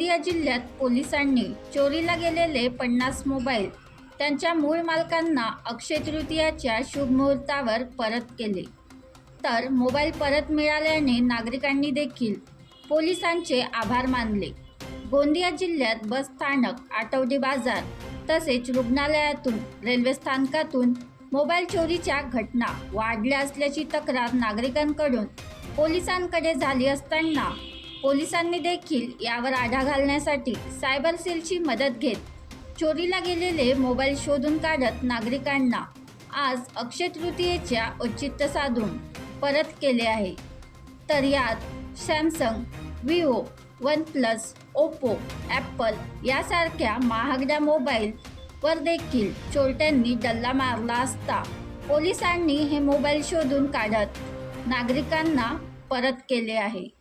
गोंदिया जिल्ह्यात पोलिसांनी चोरीला गेलेले पन्नास मोबाईल त्यांच्या मूळ मालकांना अक्षय तृतीयाच्या शुभमुहूर्तावर परत केले. तर मोबाईल परत मिळाल्याने नागरिकांनी देखील पोलिसांचे आभार मानले. गोंदिया जिल्ह्यात बस स्थानक आठवडी बाजार तसेच रुग्णालयातून रेल्वे स्थानकातून मोबाईल चोरीच्या घटना वाढल्या असल्याची तक्रार नागरिकांकडून पोलिसांकडे झाली असताना पोलिसांनी देखील यावर आढा घालण्यासाठी सायबर सेलची मदत घेत चोरीला गेलेले मोबाईल शोधून काढत नागरिकांना आज अक्षय तृतीयेच्या औचित्य साधून परत केले आहे. तर यात Samsung Vivo OnePlus Oppo Apple यासारख्या महागड्या मोबाईल वर देखील चोरट्यांनी डल्ला मारला असता पोलिसांनी हे मोबाईल शोधून काढत नागरिकांना परत केले आहे.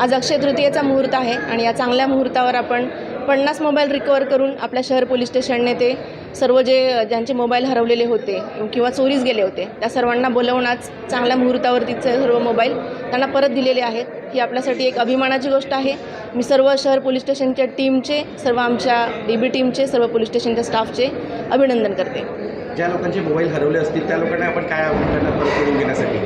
आज अक्षय तृतीयेचा मुहूर्त आहे आणि या चांगल्या मुहूर्तावर आपण पन्नास मोबाईल रिकवर करून आपल्या शहर पोलीस स्टेशनने ते सर्व जे ज्यांचे मोबाईल हरवलेले होते किंवा चोरीस गेले होते त्या सर्वांना बोलवून आज चांगल्या मुहूर्तावरतीचे सर्व मोबाईल त्यांना परत दिलेले आहेत. ही आपल्यासाठी एक अभिमानाची गोष्ट आहे. मी सर्व शहर पोलीस स्टेशनच्या टीमचे सर्व आमच्या डी बी टीमचे सर्व पोलीस स्टेशनच्या स्टाफचे अभिनंदन करते. ज्या लोकांचे मोबाईल हरवले असतील त्या लोकांना आपण काय आव्हान करणार परत करून घेण्यासाठी?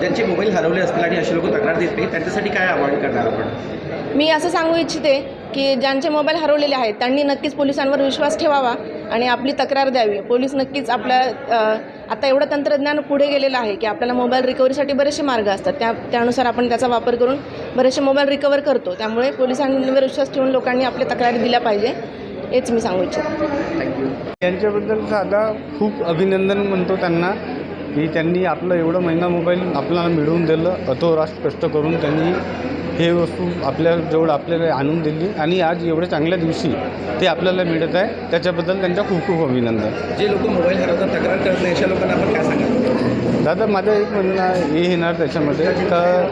ज्यांचे मोबाईल हरवले असतील आणि असे लोक तक्रार देत नाही त्यांच्यासाठी काय आवाहन करणार आपण? मी असं सांगू इच्छिते की ज्यांचे मोबाईल हरवलेले आहेत त्यांनी नक्कीच पोलिसांवर विश्वास ठेवावा आणि आपली तक्रार द्यावी. पोलीस नक्कीच आपल्या आता एवढं तंत्रज्ञान पुढे गेलेलं आहे की आपल्याला मोबाईल रिकव्हरीसाठी बरेचसे मार्ग असतात. त्या त्यानुसार आपण त्याचा वापर करून बरेचसे मोबाईल रिकवर करतो. त्यामुळे पोलिसांवर विश्वास ठेवून लोकांनी आपल्या तक्रारी दिल्या पाहिजे हेच मी सांगू इच्छिते. थँक्यू यांच्याबद्दल साधा खूप अभिनंदन म्हणतो त्यांना. की त्यांनी आपलं एवढं महिना मोबाईल आपल्याला मिळवून दिलं अतोरात कष्ट करून त्यांनी हे वस्तू आपल्या जवळ आपल्याला आणून दिली आणि आज एवढ्या चांगल्या दिवशी ते आपल्याला मिळत आहे. त्याच्याबद्दल त्यांच्या खूप खूप अभिनंदन. जे लोक मोबाईल हरवतात तक्रार करत नाही अशा लोकांना आपण काय सांगाल? दादा माझं एक म्हणणं हे येणार त्याच्यामध्ये. तर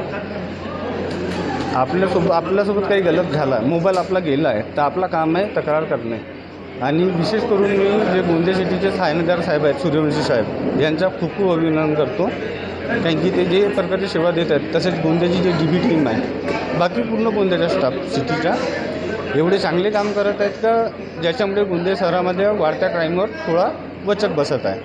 आपल्यासोबत आपल्यासोबत काही गलत झाला मोबाईल आपला गेला आहे तर आपला काम आहे तक्रार करणे. आणि विशेष करून मी जे गोंदिया सिटीचे ठाणेदार साहेब आहेत सूर्यवंशी साहेब यांचा खूप खूप अभिनंदन करतो. कारण की ते जे प्रकारची सेवा देत आहेत तसेच गोंदियाची जी डी बी टीम आहे बाकी पूर्ण गोंदियाचा स्टाफ सिटीचा एवढे चांगले काम करत आहेत का ज्याच्यामुळे गोंदिया शहरामध्ये वाढत्या क्राईमवर थोडा वचक बसत आहे.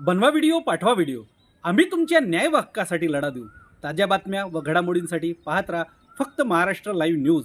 बनवा व्हिडिओ पाठवा व्हिडिओ आम्ही तुमच्या न्याय हक्कासाठी लढा देऊ. ताज्या बातम्या व घडामोडींसाठी पाहत राहा फक्त महाराष्ट्र लाईव्ह न्यूज